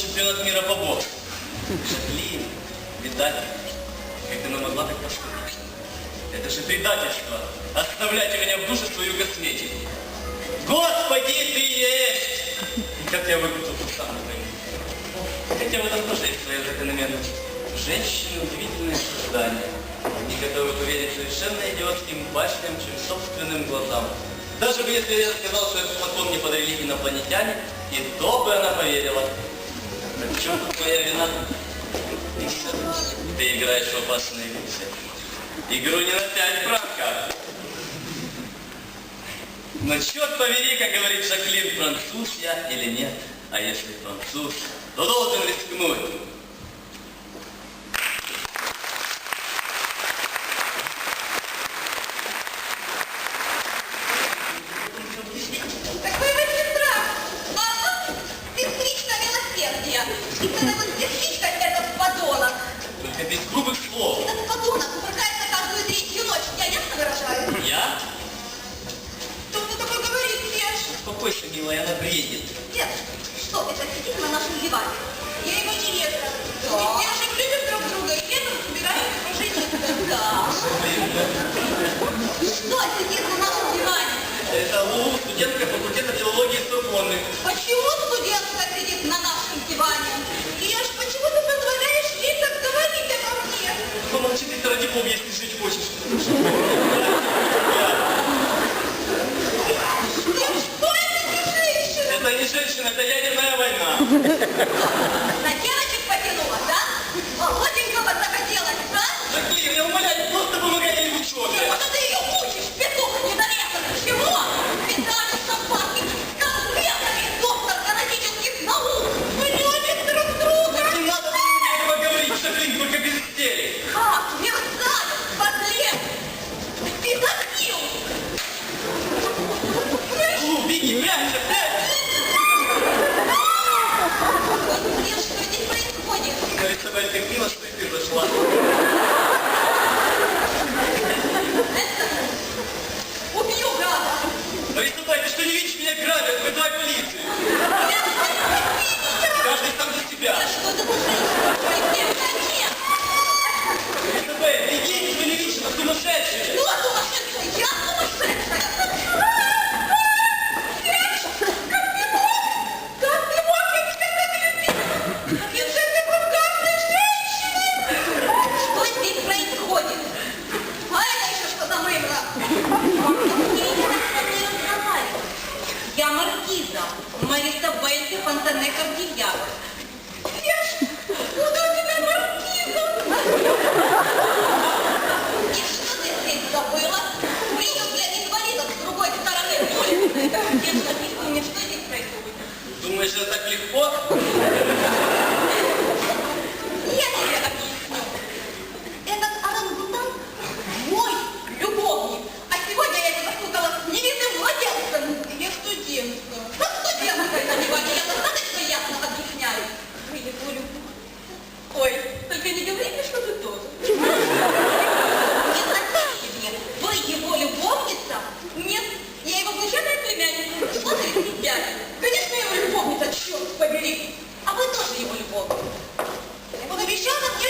чемпионат мира по боксу. Жаклин, Виталий, как ты могла так поступить? Это же предательство. Оставлять у меня в душе свою косметику. Господи, ты есть! Как я самую войну? Хотя в этом тоже есть своя закономерность. Женщины удивительные создания. Они готовы поверить совершенно идиотским башням, чем собственным глазам. Даже если я сказал, что этот флакон мне подарили инопланетяне, и то бы она поверила. В чем твоя вина? Ты играешь в опасные игры. Игру не на пять франков. Но черт повери, как говорит Жаклин, француз я или нет. А если француз, то должен рискнуть. Что сидит на нашем диване? Это Лу, студентка факультета филологии Сорбонны. Почему студентка сидит на нашем диване? Серж, почему ты позволяешь ей так говорить обо мне? Помолчи ты, ради бога, если жить хочешь. Что это за женщина? Это не женщина, это ядерная война. Что происходит? Думаешь, это так легко? Я тебе объясню. Этот орангутан мой любовник. А сегодня я его запутала с невинным младенцем. Я студентка. Да студентка это не Ваня, я достаточно ясно объясняю. Вы его любовь. Ой, только не говори мне, что ты тоже. Не хотите мне, вы его любовница? Нет, я его случайная племянница. Он 35. Конечно, я его любовница, черт побери. А вы тоже его любовница. Он обещал на мне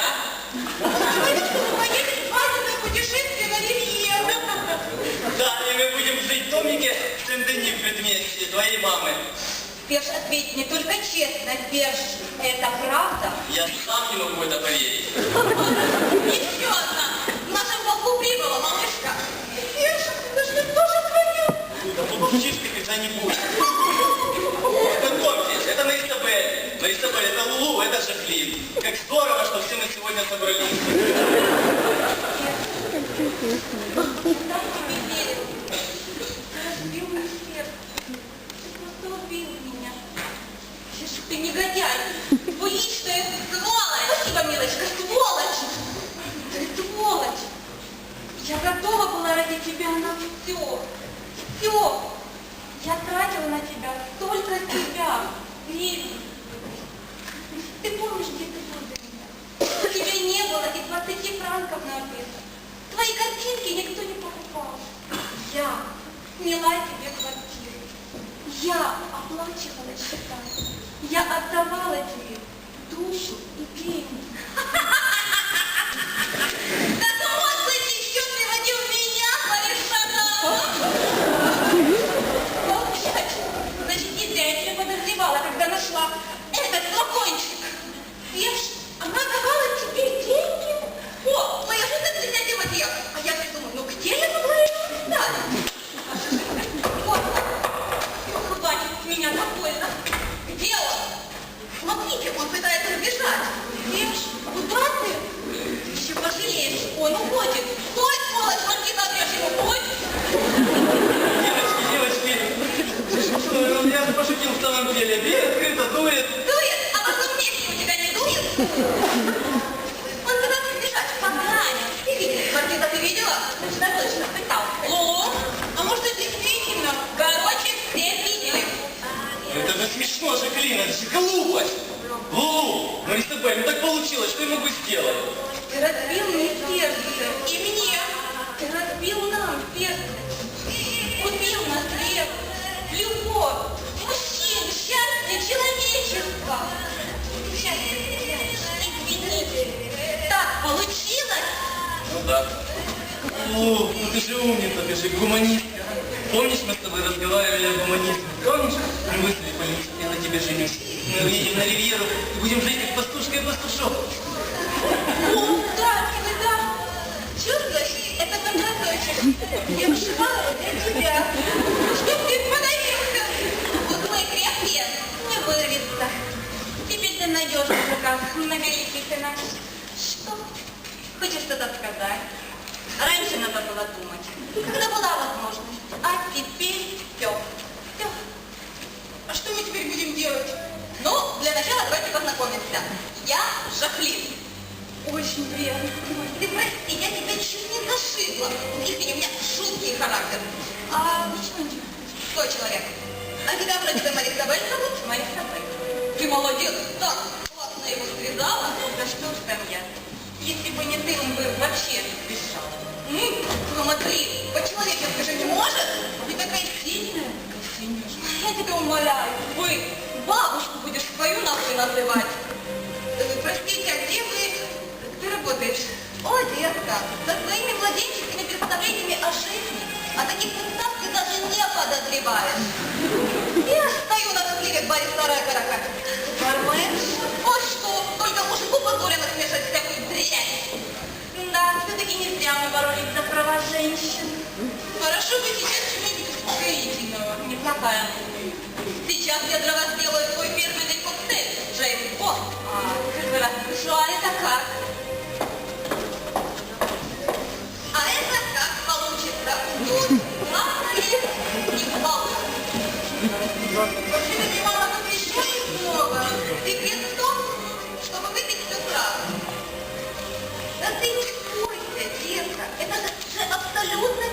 жениться. Я? Он говорит, что мы поедем в свадебное путешествие на Ривьеру. Да, и мы будем жить в домике в Сен-Дени в предместье твоей мамы. Берж, ответь мне только честно, Берж, это правда? Я сам не могу это поверить. Еще одна. В нашем полку прибыла малышка. Берж, это же тоже твое. Да помолчишь ты когда-нибудь. Знакомьтесь, это Марисабель. Марисабель, это Лулу, это Жаклин. Как здорово, что все мы сегодня собрались. Ты разбил мне сердце. Ты просто убил меня. Серж, ты негодяй. Двуличная сволочь. Спасибо, милочка, сволочь. Ты сволочь. Я готова была ради тебя на все. Все. Я тратила на тебя столько себя, времени. Ты помнишь, где ты был до меня? У было и 20 франков на обед. Твои картинки никто не покупал. Я сняла тебе квартиру. Я оплачивала счета. Я отдавала тебе душу и пение. Смотрите, он пытается сбежать. Ешь, куда ты? Еще пожалеешь, он уходит. Стой, сволочь, Маркиз Андреевич, ему уходит. Девочки, девочки, что, я же пошутил в самом деле. Дверь открыта, дует. Дует, а в одном месте у тебя не дует? Он пытался сбежать, поганил. Ты видела, ты видела? Точно, точно, пытал. Лоло, а может это действительно? Короче, все видели. Это же смешно, Жаклин, это же глупость. Лулу, ну с тобой, ну так получилось, что я могу сделать? Ты разбил мне сердце. И мне. Ты разбил нам сердце. Убил нас хлеб, любовь, мужчин, счастье, человечество. Счастье, извините. Так получилось? Ну да. Лулу, ну ты же умница, ты же гуманистка. Помнишь, мы с тобой разговаривали о гуманизме? Помнишь? Мы мысли женюсь. Мы уедем на ривьеру и будем жить как пастушка и пастушок. О, да, да. Чувствуешь, это концерточек. Я вышивала для тебя. Чтоб ты подавился. Узлы крепкие, не вырвется. Теперь ты найдешь в руках многоликий наш. Что? Хочешь что-то сказать? Раньше надо было думать, когда была возможность. А Бы Марисабель зовут? Марисабель. Ты молодец. Так, классно его связала. Да что ж там я. Если бы не ты, он бы вообще бежал. М, Смотри, по-человечески не может. Ты такая сильная. Же. Я тебя умоляю, вы бабушку будешь свою нахуй называть. Простите, а где вы... Ты работаешь? О, детка, со своими младенческими представлениями о жизни. О таких местах ты даже не подозреваешь. Я стою на разливе в баре «Старая каракатица». Бармен? О, что? Только мужику позволено смешать всякую дрянь. Да, все-таки не зря мы боролись за права женщин. Хорошо бы сейчас чего-нибудь успокоительного. Неплохая. Сейчас я для вас сделаю свой фирменный коктейль. Джеймс Бонд. А, первый раз слышу, а Да ты не спорься, детка. Это же абсолютно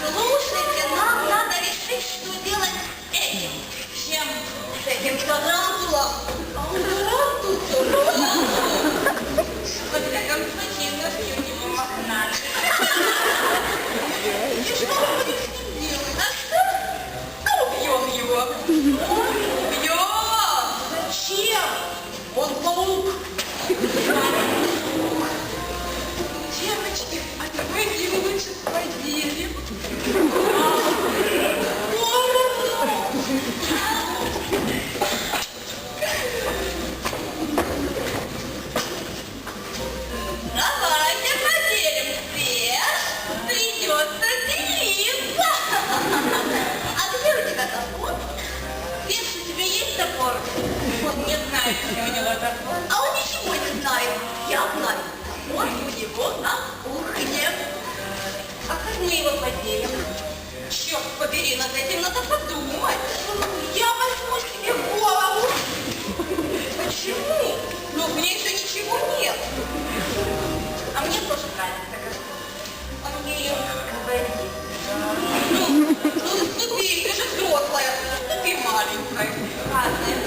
Слушайте, нам надо решить, что делать с этим. Чем? С этим, кто нам плохо. Черт побери, над этим надо подумать. Я возьму себе голову. Почему? Ну, в ней же ничего нет. А мне тоже нравится, как он ее говорит. Ну, ну, ступи, ты же взрослая. Ты маленькая. Ладно,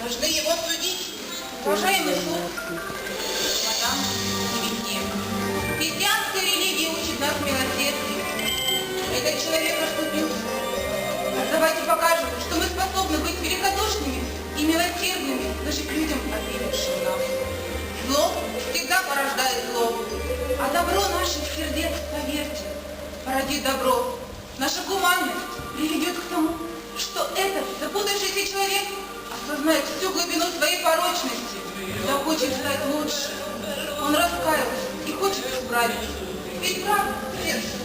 должны его судить. Уважаемый суд, мадам, не виднее. Христианская религия учит нас милосердию. Этот человек оступился. А давайте покажем, что мы способны быть великодушными и милосердными даже к людям, обидевшим нас. Зло всегда порождает зло, а добро наших сердец, поверьте, породит добро. Наша гуманность приведет к тому, что этот человек осознает всю глубину своей порочности, захочет стать лучше. Он раскаялся и хочет исправить. Ведь правда, сердце.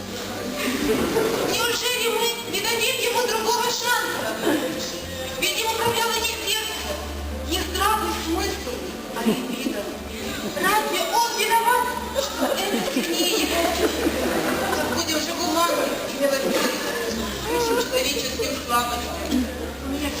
Неужели мы не дадим ему другого шанса? Ведь им управляло не сердце, не здравый смысл, а либидо. Разве он виноват, что это сильнее его? Так будем же гуманны и милосердны, к человеческим слабостям. Нет,